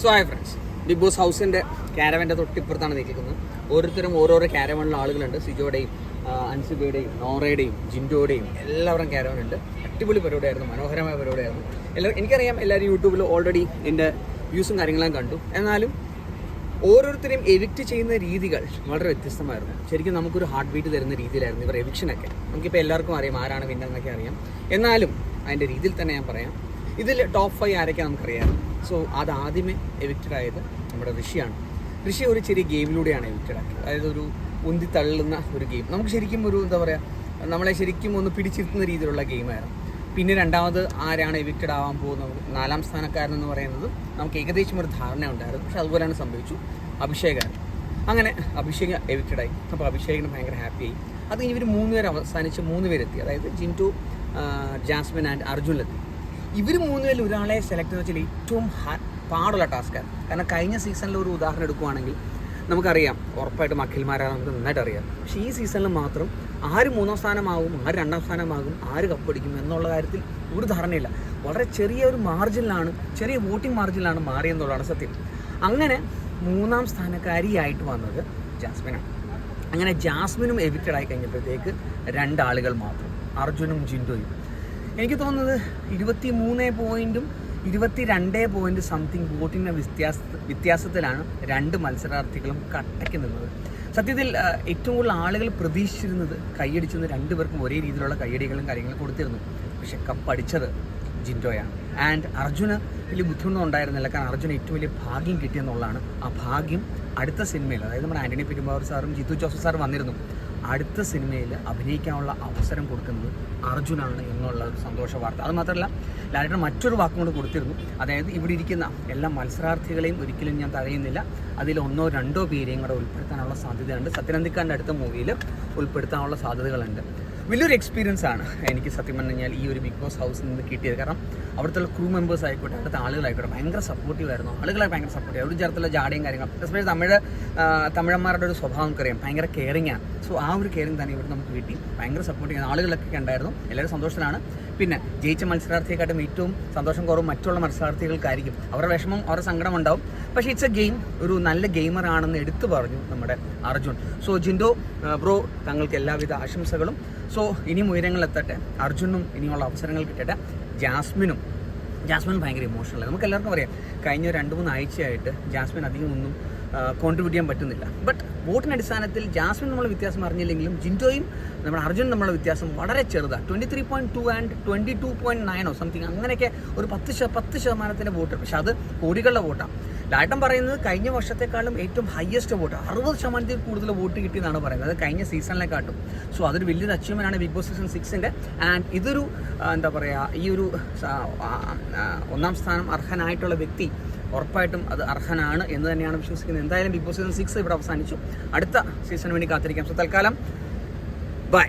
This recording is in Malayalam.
So hi friends Bigg Boss ഹൗസിന്റെ ക്യാരവന്റെ തൊട്ടിപ്പുറത്താണ് നിൽക്കുന്നത്. ഓരോരുത്തരും ഓരോരോ ക്യാരവണിലുള്ള ആളുകളുണ്ട്. സിജോയുടെയും അൻസിബയുടെയും നോറയുടെയും ജിൻഡോയുടെയും എല്ലാവരും ക്യാരവനുണ്ട് അടിപൊളി പരിപാടിയായിരുന്നു. മനോഹരമായ പരിപാടിയായിരുന്നു. എല്ലാവരും എനിക്കറിയാം എല്ലാവരും യൂട്യൂബിൽ ഓൾറെഡി എന്റെ വ്യൂസും കാര്യങ്ങളും കണ്ടു. എന്നാലും ഓരോരുത്തരെയും എഡിറ്റ് ചെയ്യുന്ന രീതികൾ വളരെ വ്യത്യസ്തമായിരുന്നു. ശരിക്കും നമുക്കൊരു ഹാർട്ട് ബീറ്റ് തരുന്ന രീതിയിലായിരുന്നു ഇവർ എവിക്ഷനൊക്കെ നമുക്കിപ്പോൾ എല്ലാവർക്കും അറിയാം ആരാണ് വിന്നതെന്നൊക്കെ അറിയാം. എന്നാലും അതിന്റെ രീതിയിൽ തന്നെ ഞാൻ പറയാം. ഇതിൽ ടോപ്പ് ഫൈവ് ആരൊക്കെ നമുക്കറിയാം. സോ അത് ആദ്യമേ എവിക്റ്റഡ് ആയത് നമ്മുടെ ഋഷിയാണ്. ഋഷി ഒരു ചെറിയ ഗെയിമിലൂടെയാണ് എവിക്റ്റഡ് ആക്കിയത് അതായത് ഒരു ഉന്തി തള്ളുന്ന ഒരു ഗെയിം. നമുക്ക് ശരിക്കും ഒരു എന്താ പറയുക നമ്മളെ ശരിക്കും ഒന്ന് പിടിച്ചിരുത്തുന്ന രീതിയിലുള്ള ഗെയിമായിരുന്നു. പിന്നെ രണ്ടാമത് ആരാണ് എവിക്റ്റഡ് ആവാൻ പോകുന്നത്? നാലാം സ്ഥാനക്കാരൻ എന്ന് പറയുന്നത് നമുക്ക് ഏകദേശം ഒരു ധാരണ ഉണ്ടായിരുന്നു. പക്ഷെ അതുപോലെയാണ് സംഭവിച്ചു. അഭിഷേകാണ്. അങ്ങനെ അഭിഷേക് എവിക്റ്റഡ് ആയി അപ്പോൾ അഭിഷേകിന് ഭയങ്കര ഹാപ്പിയായി. അത് കഴിഞ്ഞ് ഇവർ മൂന്ന് പേർ അവസാനിച്ച് മൂന്ന് പേരെത്തി. അതായത് ജിന്റു ജാസ്മിൻ ആൻഡ് അർജുനിലെത്തി ഇവർ മൂന്ന് പേരിൽ ഒരാളെ സെലക്ട് എന്ന് വെച്ചാൽ ഏറ്റവും പാടുള്ള ടാസ്ക്കാണ് കാരണം കഴിഞ്ഞ സീസണിൽ ഒരു ഉദാഹരണം എടുക്കുകയാണെങ്കിൽ നമുക്കറിയാം ഉറപ്പായിട്ടും അഖിൽമാരാണ് നമുക്ക് നന്നായിട്ട് അറിയാം. പക്ഷേ ഈ സീസണിൽ മാത്രം ആര് മൂന്നാം സ്ഥാനമാകും ആര് രണ്ടാം സ്ഥാനമാകും ആര് കപ്പടിക്കും എന്നുള്ള കാര്യത്തിൽ ഒരു ധാരണയില്ല. വളരെ ചെറിയ ഒരു മാർജിനിലാണ് ചെറിയ വോട്ടിംഗ് മാർജിനിലാണ് മാറിയെന്നുള്ളതാണ് സത്യം. അങ്ങനെ മൂന്നാം സ്ഥാനക്കാരിയായിട്ട് വന്നത് ജാസ്മിനാണ്. അങ്ങനെ ജാസ്മിനും എവിക്റ്റഡ് ആയി കഴിഞ്ഞപ്പോഴത്തേക്ക് രണ്ടാളുകൾ മാത്രം അർജുനും ജിൻഡോയും. എനിക്ക് തോന്നുന്നത് ഇരുപത്തി മൂന്ന് പോയിന്റും ഇരുപത്തി രണ്ട് പോയിന്റ് സംതിങ് വോട്ടിന്റെ വ്യത്യാസ വ്യത്യാസത്തിലാണ് രണ്ട് മത്സരാർത്ഥികളും കട്ടയ്ക്ക് നിന്നത്. സത്യത്തിൽ ഏറ്റവും കൂടുതൽ ആളുകൾ പ്രതീക്ഷിച്ചിരുന്നത് കൈയടിച്ചെന്ന് രണ്ടുപേർക്കും ഒരേ രീതിയിലുള്ള കൈയടികളും കാര്യങ്ങളും കൊടുത്തിരുന്നു. പക്ഷെ കപ്പടിച്ചത് ജിൻഡോയാണ്. ആൻഡ് അർജുന് വലിയ ബുദ്ധിമുട്ടൊന്നും ഉണ്ടായിരുന്നില്ല. കാരണം അർജുന് ഏറ്റവും വലിയ ഭാഗ്യം കിട്ടിയെന്നുള്ളതാണ് ആ ഭാഗ്യം അടുത്ത സിനിമയിൽ അതായത് നമ്മുടെ ആന്റണി പെരുമ്പാവൂർ സാറും ജിത്തു ജോസഫ് സാറും വന്നിരുന്നു. അടുത്ത സിനിമയിൽ അഭിനയിക്കാനുള്ള അവസരം കൊടുക്കുന്നത് അർജുനാണ് എന്നുള്ള ഒരു സന്തോഷ വാർത്ത. അത് മാത്രമല്ല ലാലേട്ടൻ മറ്റൊരു വാക്കും കൂടെ കൊടുത്തിരുന്നു. അതായത് ഇവിടെ ഇരിക്കുന്ന എല്ലാ മത്സരാർത്ഥികളെയും ഒരിക്കലും ഞാൻ തഴയുന്നില്ല അതിൽ ഒന്നോ രണ്ടോ പേരെയും കൂടെ ഉൾപ്പെടുത്താനുള്ള സാധ്യതയുണ്ട്. സത്യനന്ദിക്കാന്റെ അടുത്ത മൂവിയിൽ ഉൾപ്പെടുത്താനുള്ള സാധ്യതകളുണ്ട്. വലിയൊരു എക്സ്പീരിയൻസ് ആണ് എനിക്ക് സത്യം പറഞ്ഞു കഴിഞ്ഞാൽ ഈ ഒരു ബിഗ് ബോസ് ഹൗസിൽ നിന്ന് കിട്ടിയത്. കാരണം അവിടുത്തെ ക്രൂ മെമ്പേഴ്സ് ആയിക്കോട്ടെ അവിടുത്തെ ആളുകളായിക്കോട്ടെ ഭയങ്കര സപ്പോർട്ടീവ് ആയിരുന്നു. ആളുകളെ ഭയങ്കര സപ്പോർട്ടീവ് ഒരു ചേർത്തുള്ള ജാടയും കാര്യങ്ങളും എസ്പെഷ്യലി തമിഴ് തമിഴന്മാരുടെ ഒരു സ്വഭാവം നമുക്കറിയാം. ഭയങ്കര കെയറിങ് ആണ്. സോ ആ ഒരു കെയറിങ് തന്നെ ഇവിടെ നമുക്ക് കിട്ടി. ഭയങ്കര സപ്പോർട്ടിങ് ആളുകളൊക്കെ ഉണ്ടായിരുന്നു. എല്ലാവരും സന്തോഷത്തിലാണ്. പിന്നെ ജയിച്ച മത്സരാർത്ഥിയെക്കാട്ടും ഏറ്റവും സന്തോഷം കുറവ് മറ്റുള്ള മത്സരാർത്ഥികൾക്കായിരിക്കും. അവരുടെ വിഷമം അവരുടെ സങ്കടം ഉണ്ടാവും പക്ഷേ ഇറ്റ്സ് എ ഗെയിം ഒരു നല്ല ഗെയിമറാണെന്ന് എടുത്തു പറഞ്ഞു നമ്മുടെ അർജുൻ. സോ ജിൻഡോ ബ്രോ തങ്ങൾക്ക് എല്ലാവിധ ആശംസകളും. സോ ഇനിയും ഉയരങ്ങളിലെത്തട്ടെ അർജുനും ഇനിയുള്ള അവസരങ്ങൾ കിട്ടട്ടെ. ജാസ്മിനും ജാസ്മിൻ ഭയങ്കര ഇമോഷണൽ നമുക്ക് എല്ലാവർക്കും അറിയാം. കഴിഞ്ഞ രണ്ട് മൂന്ന് ആഴ്ചയായിട്ട് ജാസ്മിൻ അധികം ഒന്നും കോൺട്രിബ്യൂട്ട് ചെയ്യാൻ പറ്റുന്നില്ല. ബട്ട് വോട്ടിന്റെ അടിസ്ഥാനത്തിൽ ജാസ്മിൻ നമ്മൾ വ്യത്യാസം അറിഞ്ഞില്ലെങ്കിലും ജിൻഡോയും നമ്മുടെ അർജുൻ നമ്മളുടെ വ്യത്യാസം വളരെ ചെറുതാണ്. Twenty three point two and twenty two point നയനോ something അങ്ങനെയൊക്കെ ഒരു പത്ത് പത്ത് ശതമാനത്തിന്റെ വോട്ട്. പക്ഷെ അത് കോടികളുടെ വോട്ടാണ്. ലാട്ടം പറയുന്നത് കഴിഞ്ഞ വർഷത്തെക്കാളും ഏറ്റവും ഹയസ്റ്റ് വോട്ട് അറുപത് ശതമാനത്തിൽ കൂടുതൽ വോട്ട് കിട്ടി എന്നാണ് പറയുന്നത്. അത് കഴിഞ്ഞ സീസണിനെക്കാട്ടും സോ അതൊരു വലിയൊരു അച്ചീവ്മെന്റ് ആണ് ബിഗ് ബോസ് സീസൺ സിക്സിന്റെ ആൻഡ് ഇതൊരു എന്താ പറയുക ഈ ഒരു ഒന്നാം സ്ഥാനം അർഹനായിട്ടുള്ള വ്യക്തി ഉറപ്പായിട്ടും അത് അർഹനാണ് എന്ന് തന്നെയാണ് വിശ്വസിക്കുന്നത്. എന്തായാലും ബിഗ് ബോസ് സീസൺ സിക്സ് ഇവിടെ അവസാനിച്ചു. അടുത്ത സീസണിന് വേണ്ടി കാത്തിരിക്കാം. സോ തൽക്കാലം ബൈ